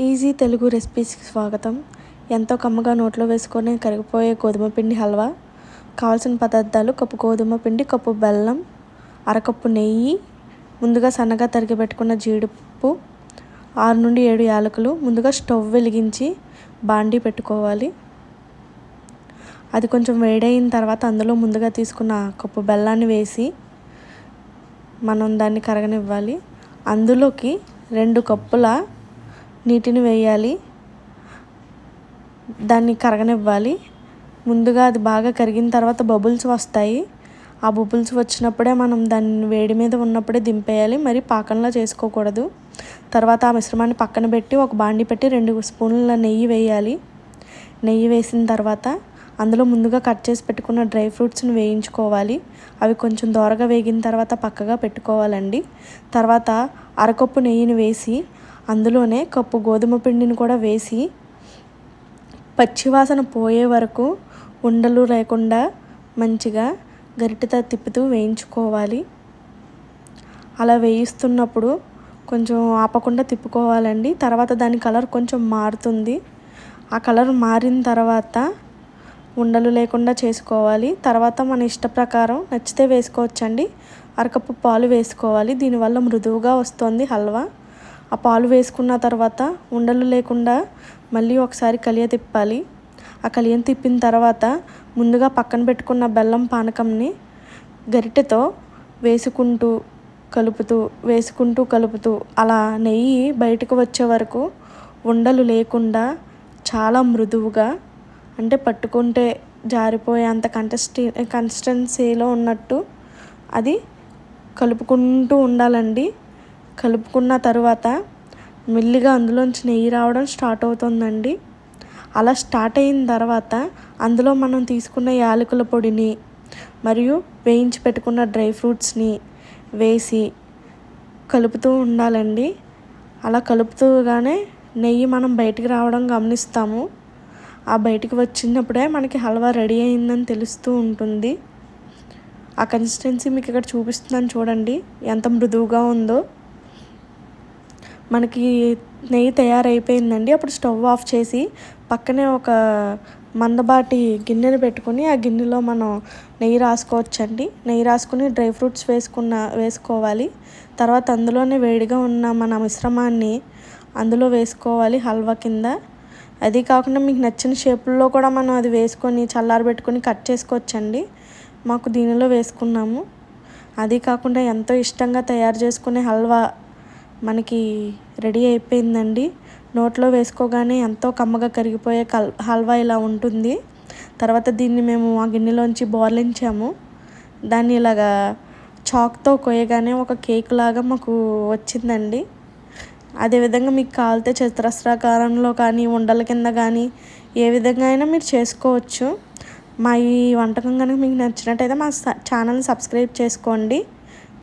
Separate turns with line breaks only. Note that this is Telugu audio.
ఈజీ తెలుగు రెసిపీస్కి స్వాగతం. ఎంతో కమ్మగా నోట్లో వేసుకొని కరిగిపోయే గోధుమ పిండి హల్వా. కావాల్సిన పదార్థాలు కప్పు గోధుమ పిండి కప్పు బెల్లం అరకప్పు నెయ్యి ముందుగా సన్నగా తరిగి పెట్టుకున్న జీడిపప్పు ఆరు నుండి ఏడు యాలకులు ముందుగా స్టవ్ వెలిగించి బాండీ పెట్టుకోవాలి. అది కొంచెం వేడైన తర్వాత అందులో ముందుగా తీసుకున్న కప్పు బెల్లాన్ని వేసి మనం దాన్ని కరగనివ్వాలి. అందులోకి రెండు కప్పుల నీటిని వేయాలి. దాన్ని కరగనివ్వాలి. ముందుగా అది బాగా కరిగిన తర్వాత బబుల్స్ వస్తాయి. ఆ బబుల్స్ వచ్చినప్పుడే మనం దాన్ని వేడి మీద ఉన్నప్పుడే దింపేయాలి. మరి పాకంలా చేసుకోకూడదు. తర్వాత ఆ మిశ్రమాన్ని పక్కన పెట్టి ఒక బాండి పెట్టి రెండు స్పూన్ల నెయ్యి వేయాలి. నెయ్యి వేసిన తర్వాత అందులో ముందుగా కట్ చేసి పెట్టుకున్న డ్రై ఫ్రూట్స్ని వేయించుకోవాలి. అవి కొంచెం దోరగా వేగిన తర్వాత పక్కగా పెట్టుకోవాలండి. తర్వాత అరకప్పు నెయ్యిని వేసి అందులోనే కప్పు గోధుమ పిండిని కూడా వేసి పచ్చివాసన పోయే వరకు ఉండలు లేకుండా మంచిగా గరిటెతో తిప్పుతూ వేయించుకోవాలి. అలా వేయిస్తున్నప్పుడు కొంచెం ఆపకుండా తిప్పుకోవాలండి. తర్వాత దాని కలర్ కొంచెం మారుతుంది. ఆ కలర్ మారిన తర్వాత ఉండలు లేకుండా చేసుకోవాలి. తర్వాత మన ఇష్ట ప్రకారం నచ్చితే వేసుకోవచ్చండి. అరకప్పు పాలు వేసుకోవాలి. దీనివల్ల మృదువుగా వస్తుంది హల్వా. ఆ పాలు వేసుకున్న తర్వాత ఉండలు లేకుండా మళ్ళీ ఒకసారి కలియ తిప్పాలి. ఆ కలియను తిప్పిన తర్వాత ముందుగా పక్కన పెట్టుకున్న బెల్లం పానకంని గరిటెతో వేసుకుంటూ కలుపుతూ వేసుకుంటూ కలుపుతూ అలా నెయ్యి బయటకు వచ్చే వరకు ఉండలు లేకుండా చాలా మృదువుగా అంటే పట్టుకుంటే జారిపోయే అంత కంటెస్టీ కన్సిస్టెన్సీలో ఉన్నట్టు అది కలుపుకుంటూ ఉండాలండి. కలుపుకున్న తర్వాత మెల్లిగా అందులోంచి నెయ్యి రావడం స్టార్ట్ అవుతుందండి. అలా స్టార్ట్ అయిన తర్వాత అందులో మనం తీసుకున్న యాలకుల పొడిని మరియు వేయించి పెట్టుకున్న డ్రై ఫ్రూట్స్ని వేసి కలుపుతూ ఉండాలండి. అలా కలుపుతూగానే నెయ్యి మనం బయటికి రావడం గమనిస్తాము. ఆ బయటికి వచ్చినప్పుడే మనకి హల్వా రెడీ అయిందని తెలుస్తూ ఉంటుంది. ఆ కన్సిస్టెన్సీ మీకు ఇక్కడ చూపిస్తున్నాను చూడండి. ఎంత మృదువుగా ఉందో. మనకి నెయ్యి తయారైపోయిందండి. అప్పుడు స్టవ్ ఆఫ్ చేసి పక్కనే ఒక మందబాటి గిన్నెను పెట్టుకుని ఆ గిన్నెలో మనం నెయ్యి రాసుకోవచ్చండి. నెయ్యి రాసుకుని డ్రై ఫ్రూట్స్ వేసుకున్న వేసుకోవాలి. తర్వాత అందులోనే వేడిగా ఉన్న మన మిశ్రమాన్ని అందులో వేసుకోవాలి హల్వా కింద. అది కాకుండా మీకు నచ్చిన షేపుల్లో కూడా మనం అది వేసుకొని చల్లారబెట్టుకొని కట్ చేసుకోవచ్చండి. మాకు దీనిలో వేసుకున్నాము. అది కాకుండా ఎంతో ఇష్టంగా తయారు చేసుకునే హల్వా మనకి రెడీ అయిపోయిందండి. నోట్లో వేసుకోగానే ఎంతో కమ్మగా కరిగిపోయే కల్ హల్వా ఇలా ఉంటుంది. తర్వాత దీన్ని మేము ఆ గిన్నెలోంచి బోర్లించాము. దాన్ని ఇలాగా చాక్తో కొయ్యగానే ఒక కేక్ లాగా మాకు వచ్చిందండి. అదేవిధంగా మీకు కాలితే చతురస్రాకారంలో కానీ ఉండల కింద కానీ ఏ విధంగా అయినా మీరు చేసుకోవచ్చు. మా ఈ వంటకం కనుక మీకు నచ్చినట్టయితే మా ఛానల్ సబ్స్క్రైబ్ చేసుకోండి.